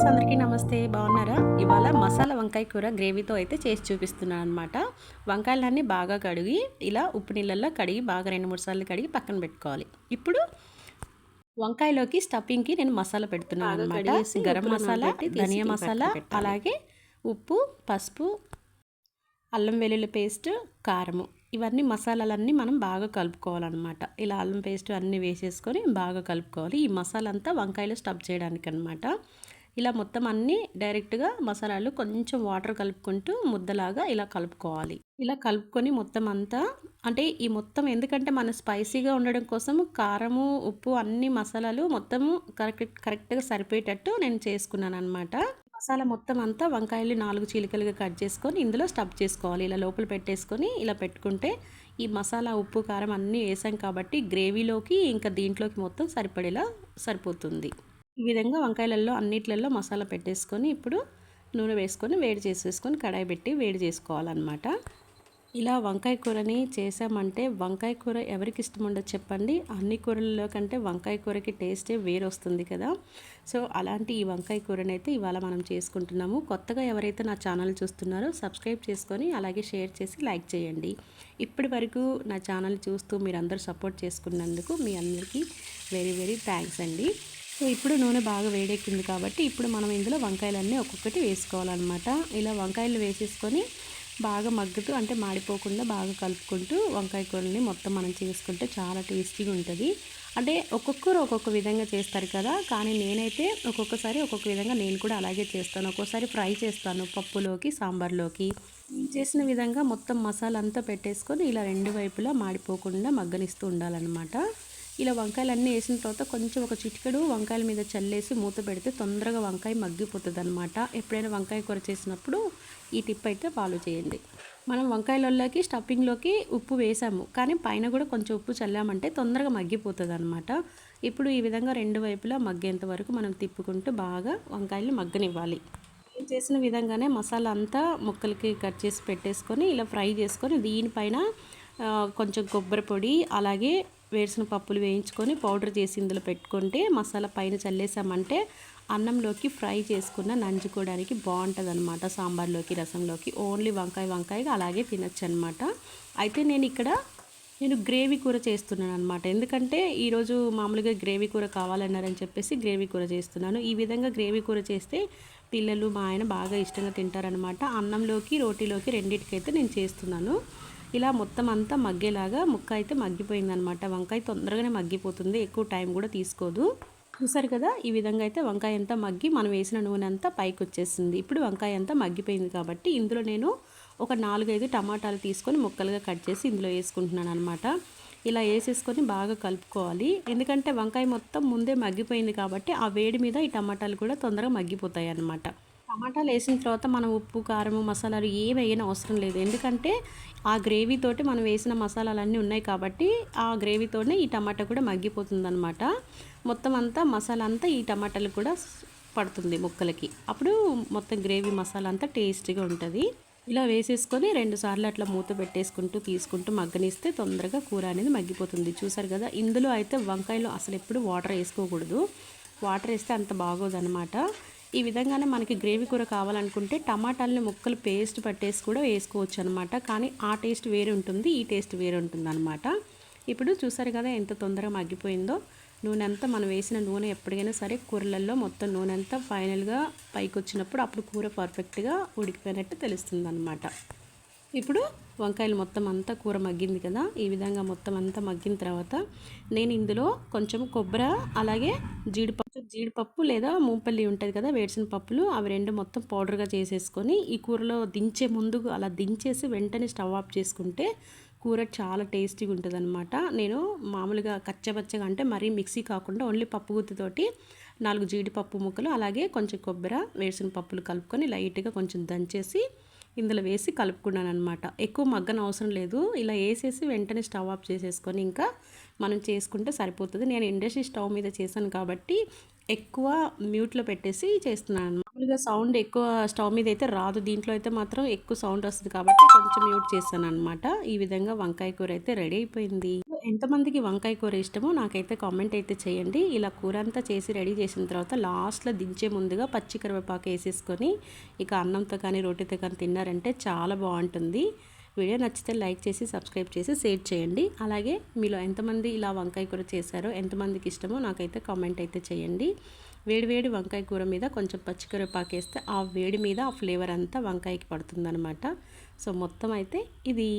Friends అందరికీ నమస్తే బాగున్నారా? ఇవాళ మసాలా వంకాయ కూర గ్రేవీతో అయితే చేసి చూపిస్తున్నాను అనమాట వంకాయలన్నీ బాగా కడిగి ఇలా ఉప్పు నీళ్ళల్లో కడిగి బాగా రెండు మూడు సార్లు కడిగి పక్కన పెట్టుకోవాలి. ఇప్పుడు వంకాయలోకి స్టఫింగ్కి నేను మసాలా పెడుతున్నాను అనమాట గరం మసాలా ధనియా మసాలా అలాగే ఉప్పు పసుపు అల్లం వెల్లుల్లి పేస్ట్ కారము. ఇవన్నీ మసాలాలన్నీ మనం బాగా కలుపుకోవాలన్నమాట. ఇలా అల్లం పేస్ట్ అన్నీ వేసేసుకొని బాగా కలుపుకోవాలి. ఈ మసాలా అంతా వంకాయలో స్టఫ్ చేయడానికి అనమాట ఇలా మొత్తం అన్నీ డైరెక్ట్గా మసాలాలు కొంచెం వాటర్ కలుపుకుంటూ ముద్దలాగా ఇలా కలుపుకోవాలి. ఇలా కలుపుకొని మొత్తం అంతా అంటే ఈ మొత్తం ఎందుకంటే మన స్పైసీగా ఉండడం కోసం కారము ఉప్పు అన్ని మసాలాలు మొత్తం కరెక్ట్ కరెక్ట్గా సరిపోయేటట్టు నేను చేసుకున్నాను అనమాట మసాలా మొత్తం అంతా వంకాయలు నాలుగు చీలికలుగా కట్ చేసుకొని ఇందులో స్టఫ్ చేసుకోవాలి. ఇలా లోపల పెట్టేసుకొని ఇలా పెట్టుకుంటే ఈ మసాలా ఉప్పు కారం అన్నీ వేసాం కాబట్టి గ్రేవీలోకి ఇంకా దీంట్లోకి మొత్తం సరిపడేలా సరిపోతుంది. ఈ విధంగా వంకాయలలో అన్నిట్లలో మసాలా పెట్టేసుకొని ఇప్పుడు నూనె వేసుకొని వేడి చేసేసుకొని కడాయి పెట్టి వేడి చేసుకోవాలన్నమాట. ఇలా వంకాయ కూరని చేసామంటే వంకాయ కూర ఎవరికి ఇష్టం ఉండదు చెప్పండి. అన్ని కూరలలో కంటే వంకాయ కూరకి టేస్టే వేరు వస్తుంది కదా. సో అలాంటి ఈ వంకాయ కూరని అయితే ఇవాళ మనం చేసుకుంటున్నాము. కొత్తగా ఎవరైతే నా ఛానల్ చూస్తున్నారో సబ్స్క్రైబ్ చేసుకొని అలాగే షేర్ చేసి లైక్ చేయండి. ఇప్పటి వరకు నా ఛానల్ చూస్తూ మీరందరూ సపోర్ట్ చేసుకున్నందుకు మీ అందరికీ వెరీ వెరీ థ్యాంక్స్ అండి. సో ఇప్పుడు నూనె బాగా వేడెక్కింది కాబట్టి ఇప్పుడు మనం ఇందులో వంకాయలన్నీ ఒక్కొక్కటి వేసుకోవాలన్నమాట. ఇలా వంకాయలు వేసేసుకొని బాగా మగ్గుతూ అంటే మాడిపోకుండా బాగా కలుపుకుంటూ వంకాయ కూరని మొత్తం మనం చేసుకుంటే చాలా టేస్టీగా ఉంటుంది. అంటే ఒక్కొక్కరు ఒక్కొక్క విధంగా చేస్తారు కదా కానీ నేనైతే ఒక్కొక్కసారి ఒక్కొక్క విధంగా నేను కూడా అలాగే చేస్తాను. ఒక్కోసారి ఫ్రై చేస్తాను పప్పులోకి సాంబార్లోకి. చేసిన విధంగా మొత్తం మసాలా అంతా పెట్టేసుకొని ఇలా రెండు వైపులా మాడిపోకుండా మగ్గనిస్తూ ఉండాలన్నమాట. ఇలా వంకాయలు అన్నీ వేసిన తర్వాత కొంచెం ఒక చిటికెడు వంకాయల మీద చల్లేసి మూత పెడితే తొందరగా వంకాయ మగ్గిపోతుంది అనమాట ఎప్పుడైనా వంకాయ కూర చేసినప్పుడు ఈ టిప్ అయితే ఫాలో చేయండి. మనం వంకాయలలోకి స్టఫింగ్లోకి ఉప్పు వేసాము. కానీ పైన కూడా కొంచెం ఉప్పు చల్లామంటే తొందరగా మగ్గిపోతుంది అనమాట ఇప్పుడు ఈ విధంగా రెండు వైపులా మగ్గేంత వరకు మనం తిప్పుకుంటూ బాగా వంకాయలు మగ్గనివ్వాలి. చేసిన విధంగానే మసాలా అంతా ముక్కలకి కట్ చేసి పెట్టేసుకొని ఇలా ఫ్రై చేసుకొని దీనిపైన కొంచెం కొబ్బరి పొడి అలాగే వేసిన పప్పులు వేయించుకొని పౌడర్ చేసి ఇందులో పెట్టుకుంటే మసాలా పైన చల్లేసామంటే అన్నంలోకి ఫ్రై చేసుకున్న నంచుకోవడానికి బాగుంటుంది అనమాట సాంబార్లోకి రసంలోకి ఓన్లీ వంకాయ వంకాయగా అలాగే తినచ్చు అనమాట అయితే నేను ఇక్కడ నేను గ్రేవీ కూర చేస్తున్నాను అనమాట ఎందుకంటే ఈరోజు మామూలుగా గ్రేవీ కూర కావాలన్నారని చెప్పేసి గ్రేవీ కూర చేస్తున్నాను. ఈ విధంగా గ్రేవీ కూర చేస్తే పిల్లలు మా ఆయన బాగా ఇష్టంగా తింటారనమాట అన్నంలోకి రోటీలోకి రెండింటికైతే నేను చేస్తున్నాను. ఇలా మొత్తం అంతా మగ్గేలాగా ముక్క అయితే మగ్గిపోయిందనమాట వంకాయ తొందరగానే మగ్గిపోతుంది. ఎక్కువ టైం కూడా తీసుకోదు. చూసారు కదా ఈ విధంగా అయితే వంకాయ అంతా మగ్గి మనం వేసిన నూనె అంతా పైకి వచ్చేసింది. ఇప్పుడు వంకాయ అంతా మగ్గిపోయింది కాబట్టి ఇందులో నేను ఒక నాలుగైదు టమాటాలు తీసుకొని ముక్కలుగా కట్ చేసి ఇందులో వేసుకుంటున్నాను అనమాట ఇలా వేసేసుకొని బాగా కలుపుకోవాలి. ఎందుకంటే వంకాయ మొత్తం ముందే మగ్గిపోయింది కాబట్టి ఆ వేడి మీద ఈ టమాటాలు కూడా తొందరగా మగ్గిపోతాయి అన్నమాట టమాటాలు వేసిన తర్వాత మనం ఉప్పు కారం మసాలాలు ఏవి వేయని అవసరం లేదు. ఎందుకంటే ఆ గ్రేవీతోటి మనం వేసిన మసాలాలు అన్నీ ఉన్నాయి కాబట్టి ఆ గ్రేవీతోనే ఈ టమాటా కూడా మగ్గిపోతుంది అనమాట మొత్తం అంతా మసాలా అంతా ఈ టమాటాలు కూడా పడుతుంది ముక్కలకి. అప్పుడు మొత్తం గ్రేవీ మసాలా అంతా టేస్టీగా ఉంటుంది. ఇలా వేసేసుకొని రెండు సార్లు అట్లా మూత పెట్టేసుకుంటూ తీసుకుంటూ మగ్గనిస్తే తొందరగా కూర అనేది మగ్గిపోతుంది. చూసారు కదా ఇందులో అయితే వంకాయలు అసలు ఎప్పుడు వాటర్ వేసుకోకూడదు. వాటర్ వేస్తే అంత బాగోదనమాట ఈ విధంగానే మనకి గ్రేవీ కూర కావాలనుకుంటే టమాటాలని ముక్కలు పేస్ట్ పట్టేసి కూడా వేసుకోవచ్చు అనమాట కానీ ఆ టేస్ట్ వేరే ఉంటుంది ఈ టేస్ట్ వేరే ఉంటుంది అనమాట ఇప్పుడు చూసారు కదా ఎంత తొందరగా మగ్గిపోయిందో. నూనె అంతా మనం వేసిన నూనె ఎప్పటికైనా సరే కూరలలో మొత్తం నూనె అంతా ఫైనల్గా పైకి వచ్చినప్పుడు అప్పుడు కూర పర్ఫెక్ట్గా ఉడికిపోయినట్టు తెలుస్తుంది అనమాట ఇప్పుడు వంకాయలు మొత్తం అంతా కూర మగ్గింది కదా ఈ విధంగా మొత్తం అంతా మగ్గిన తర్వాత నేను ఇందులో కొంచెం కొబ్బరి అలాగే జీడిపప్పు జీడిపప్పు లేదా మూపల్లి ఉంటుంది కదా వేడిసిన పప్పులు అవి రెండు మొత్తం పౌడర్గా చేసేసుకొని ఈ కూరలో దించే ముందు అలా దించేసి వెంటనే స్టవ్ ఆఫ్ చేసుకుంటే కూర చాలా టేస్టీగా ఉంటుంది అనమాట నేను మామూలుగా కచ్చపచ్చగా అంటే మరీ మిక్సీ కాకుండా ఓన్లీ పప్పు గుత్తితోటి నాలుగు జీడిపప్పు ముక్కలు అలాగే కొంచెం కొబ్బరి వేసిన పప్పులు కలుపుకొని లైట్గా కొంచెం దంచేసి ఇందులో వేసి కలుపుకున్నాను అనమాట ఎక్కువ మగ్గన అవసరం లేదు. ఇలా వేసేసి వెంటనే స్టవ్ ఆఫ్ చేసేసుకొని ఇంకా మనం చేసుకుంటే సరిపోతుంది. నేను ఇండస్ట్రీ స్టవ్ మీద చేశాను కాబట్టి ఎక్కువ మ్యూట్లో పెట్టేసి చేస్తున్నాను మామూలుగా సౌండ్ ఎక్కువ స్టవ్ మీద అయితే రాదు. దీంట్లో అయితే మాత్రం ఎక్కువ సౌండ్ వస్తుంది కాబట్టి కొంచెం మ్యూట్ చేశాను అనమాట ఈ విధంగా వంకాయ కూర అయితే రెడీ అయిపోయింది. ఎంతమందికి వంకాయ కూర ఇష్టమో నాకైతే కామెంట్ అయితే చేయండి. ఇలా కూర అంతా చేసి రెడీ చేసిన తర్వాత లాస్ట్లో దించే ముందుగా పచ్చి కరివేపాకు వేసేసుకొని ఇక అన్నంతో కానీ రోటీతో కానీ తిన్నారంటే చాలా బాగుంటుంది. వీడియో నచ్చితే లైక్ చేసి సబ్స్క్రైబ్ చేసి షేర్ చేయండి. అలాగే మీలో ఎంతమంది ఇలా వంకాయ కూర చేశారో ఎంతమందికి ఇష్టమో నాకైతే కామెంట్ అయితే చేయండి. వేడి వేడి వంకాయ కూర మీద కొంచెం పచ్చికరివేపాకు వేస్తే ఆ వేడి మీద ఆ ఫ్లేవర్ అంతా వంకాయకి పడుతుందనమాట సో మొత్తం అయితే ఇది.